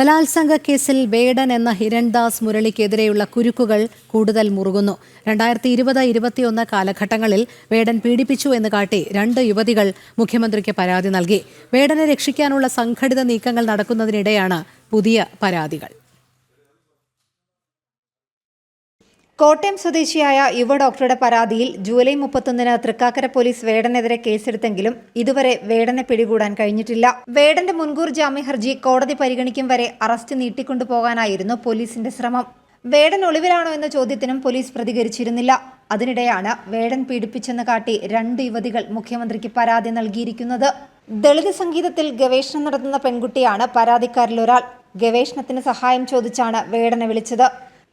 ബലാത്സംഗ കേസിൽ വേടൻ എന്ന ഹിരൺദാസ് മുരളിക്കെതിരെയുള്ള കുരുക്കുകൾ കൂടുതൽ മുറുകുന്നു. രണ്ടായിരത്തി ഇരുപത് ഇരുപത്തിയൊന്ന് കാലഘട്ടങ്ങളിൽ വേടൻ പീഡിപ്പിച്ചു എന്ന് കാട്ടി രണ്ട് യുവതികൾ മുഖ്യമന്ത്രിക്ക് പരാതി നൽകി. വേടനെ രക്ഷിക്കാനുള്ള സംഘടിത നീക്കങ്ങൾ നടക്കുന്നതിനിടെയാണ് പുതിയ പരാതികൾ. കോട്ടയം സ്വദേശിയായ യുവ ഡോക്ടറുടെ പരാതിയിൽ ജൂലൈ മുപ്പത്തൊന്നിന് തൃക്കാക്കര പോലീസ് വേടനെതിരെ കേസെടുത്തെങ്കിലും ഇതുവരെ വേടനെ പിടികൂടാൻ കഴിഞ്ഞിട്ടില്ല. വേടന്റെ മുൻകൂർ ജാമ്യ ഹർജി കോടതി പരിഗണിക്കും വരെ അറസ്റ്റ് നീട്ടിക്കൊണ്ടുപോകാനായിരുന്നു പോലീസിന്റെ ശ്രമം. വേടൻ ഒളിവിലാണോ എന്ന ചോദ്യത്തിനും പോലീസ് പ്രതികരിച്ചിരുന്നില്ല. അതിനിടെയാണ് വേടൻ പീഡിപ്പിച്ചെന്ന് കാട്ടി രണ്ട് യുവതികൾ മുഖ്യമന്ത്രിക്ക് പരാതി നൽകിയിരിക്കുന്നത്. ദളിത് സംഗീതത്തിൽ ഗവേഷണം നടത്തുന്ന പെൺകുട്ടിയാണ് പരാതിക്കാരിലൊരാൾ. ഗവേഷണത്തിന് സഹായം ചോദിച്ചാണ് വേടനെ വിളിച്ചത്.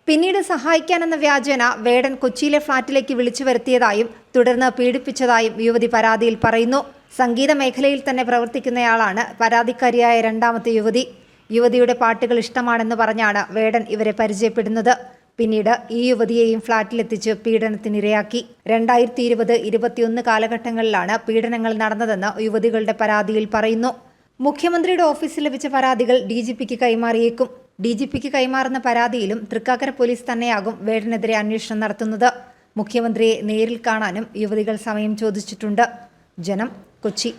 പിന്നീട് സഹായിക്കാനെന്ന വ്യാജേന വേടൻ കൊച്ചിയിലെ ഫ്ളാറ്റിലേക്ക് വിളിച്ചു വരുത്തിയതായും തുടർന്ന് പീഡിപ്പിച്ചതായും യുവതി പരാതിയിൽ പറയുന്നു. സംഗീത മേഖലയിൽ തന്നെ പ്രവർത്തിക്കുന്നയാളാണ് പരാതിക്കാരിയായ രണ്ടാമത്തെ യുവതി. യുവതിയുടെ പാട്ടുകൾ ഇഷ്ടമാണെന്ന് പറഞ്ഞാണ് വേടൻ ഇവരെ പരിചയപ്പെടുന്നത്. പിന്നീട് ഈ യുവതിയെയും ഫ്ളാറ്റിലെത്തിച്ച് പീഡനത്തിനിരയാക്കി. രണ്ടായിരത്തി ഇരുപത് ഇരുപത്തിയൊന്ന് കാലഘട്ടങ്ങളിലാണ് പീഡനങ്ങൾ നടന്നതെന്ന് യുവതികളുടെ പരാതിയിൽ പറയുന്നു. മുഖ്യമന്ത്രിയുടെ ഓഫീസിൽ ലഭിച്ച പരാതികൾ ഡി ജി പിക്ക് കൈമാറിയേക്കും. ഡി ജി പിക്ക് കൈമാറുന്ന പരാതിയിലും തൃക്കാക്കര പോലീസ് തന്നെയാകും വേടനെതിരെ അന്വേഷണം നടത്തുന്നത്. മുഖ്യമന്ത്രിയെ നേരിൽ കാണാനും യുവതികൾ സമയം ചോദിച്ചിട്ടുണ്ട്. ജനം കൊച്ചി.